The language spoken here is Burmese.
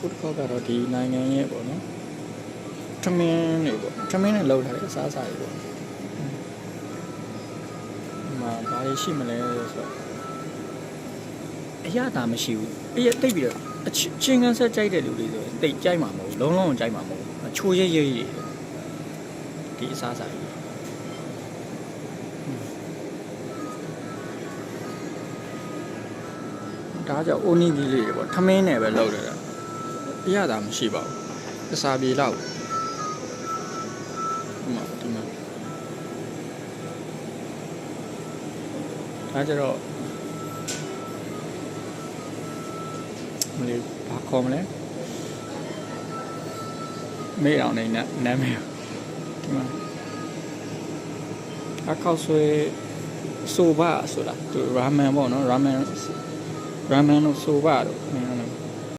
ခုတစ်ခေါက်ကတော့ဒီနိုင်ငံရဲ့ပေါ့နော်ထမင်းတွေပေါ့ထမင်းနဲ့လောက်ထားတဲ့အစားအစာတွေပေါ့ဒီမှာဘာတွေရှိမလဲဆိုတော့အရသာမရှိဘူးအရတိတ်ပြီးတော့အချချင်းကန်းဆက်ကြိုက်တဲ့လူတွေဆိုရင်တိတ်ကြိုက်မှာမဟုတ်ဘူးလုံးလုံးကြိုက်မှာမဟုတ်ဘူးအချိုးရဲရဲရဲဒီအစားအစာတွေဒါကြောင့်အိုနီကြီးလေးတွေပေါ့ထမင်းနဲ့ပဲလုပ်ရတာ အရသာမရှိပါဘူးအစာပြေတော့ဒီမှာဒီမှာဒါကြတော့မလေးဘာခေါ်မလဲမေးအောင်နေနဲ့နာမည်ဒီမှာအခောက်ဆွဲဆိုပါဆိုတာသူရာမန်ပေါ့နော်ရာမန်ရာမန်တို့ဆိုပါတော့နည်းနည်း